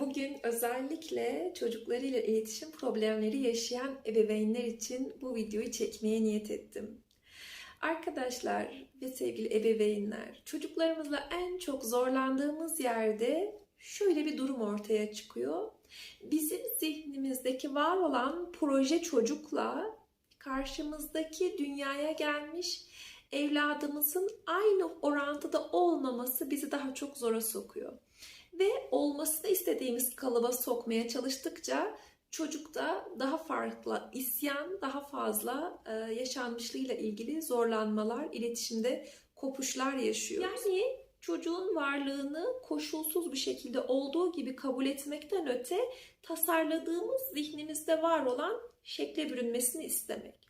Bugün özellikle çocuklarıyla iletişim problemleri yaşayan ebeveynler için bu videoyu çekmeye niyet ettim. Arkadaşlar ve sevgili ebeveynler, çocuklarımızla en çok zorlandığımız yerde şöyle bir durum ortaya çıkıyor. Bizim zihnimizdeki var olan proje çocukla karşımızdaki dünyaya gelmiş evladımızın aynı orantıda olmaması bizi daha çok zora sokuyor. Ve olmasını istediğimiz kalıba sokmaya çalıştıkça çocukta daha farklı isyan, daha fazla e, yaşanmışlığıyla ilgili zorlanmalar, iletişimde kopuşlar yaşıyor. Yani çocuğun varlığını koşulsuz bir şekilde olduğu gibi kabul etmekten öte tasarladığımız zihnimizde var olan şekle bürünmesini istemek.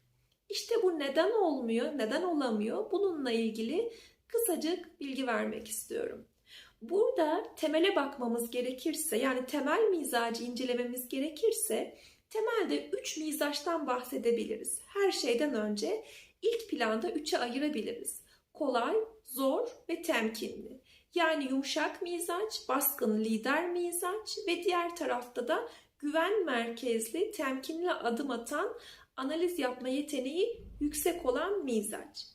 İşte bu neden olmuyor, neden olamıyor? Bununla ilgili kısacık bilgi vermek istiyorum. Burada temele bakmamız gerekirse, yani temel mizacı incelememiz gerekirse, temelde üç mizaçtan bahsedebiliriz. Her şeyden önce ilk planda üçe ayırabiliriz. Kolay, zor ve temkinli. Yani yumuşak mizaç, baskın lider mizaç ve diğer tarafta da güven merkezli, temkinli adım atan, analiz yapma yeteneği yüksek olan mizaç.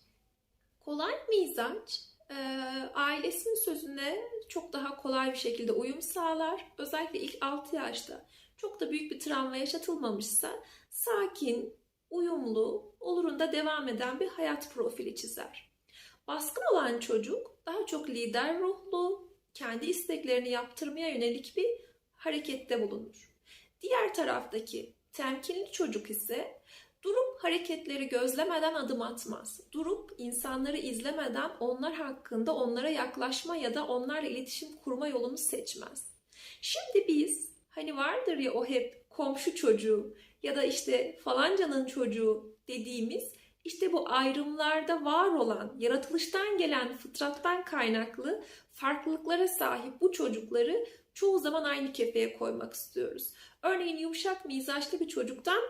Kolay mizaç, e, ailesinin sözüne çok daha kolay bir şekilde uyum sağlar. Özellikle ilk 6 yaşta çok da büyük bir travma yaşatılmamışsa sakin, uyumlu, olurunda devam eden bir hayat profili çizer. Baskın olan çocuk daha çok lider ruhlu, kendi isteklerini yaptırmaya yönelik bir harekette bulunur. Diğer taraftaki temkinli çocuk ise durup hareketleri gözlemeden adım atmaz. Durup insanları izlemeden onlar hakkında onlara yaklaşma ya da onlarla iletişim kurma yolunu seçmez. Şimdi biz hani vardır ya o hep komşu çocuğu ya da işte falancanın çocuğu dediğimiz işte bu ayrımlarda var olan, yaratılıştan gelen, fıtrattan kaynaklı farklılıklara sahip bu çocukları çoğu zaman aynı kefeye koymak istiyoruz. Örneğin yumuşak mizaçlı bir çocuktan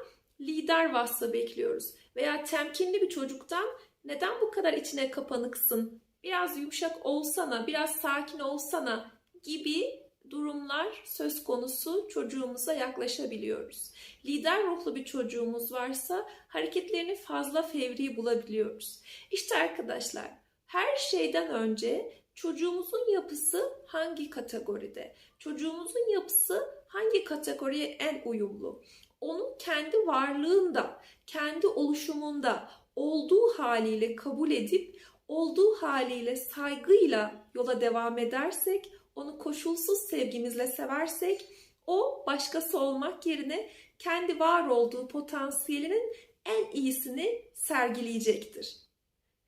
lider vasfı bekliyoruz. Veya temkinli bir çocuktan neden bu kadar içine kapanıksın, biraz yumuşak olsana, biraz sakin olsana gibi durumlar söz konusu çocuğumuza yaklaşabiliyoruz. Lider ruhlu bir çocuğumuz varsa hareketlerini fazla fevri bulabiliyoruz. İşte arkadaşlar her şeyden önce çocuğumuzun yapısı hangi kategoride? Çocuğumuzun yapısı hangi kategoriye en uyumlu? Onun kendi varlığında, kendi oluşumunda olduğu haliyle kabul edip olduğu haliyle saygıyla yola devam edersek onu koşulsuz sevgimizle seversek o başkası olmak yerine kendi var olduğu potansiyelinin en iyisini sergileyecektir.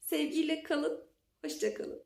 Sevgiyle kalın, hoşça kalın.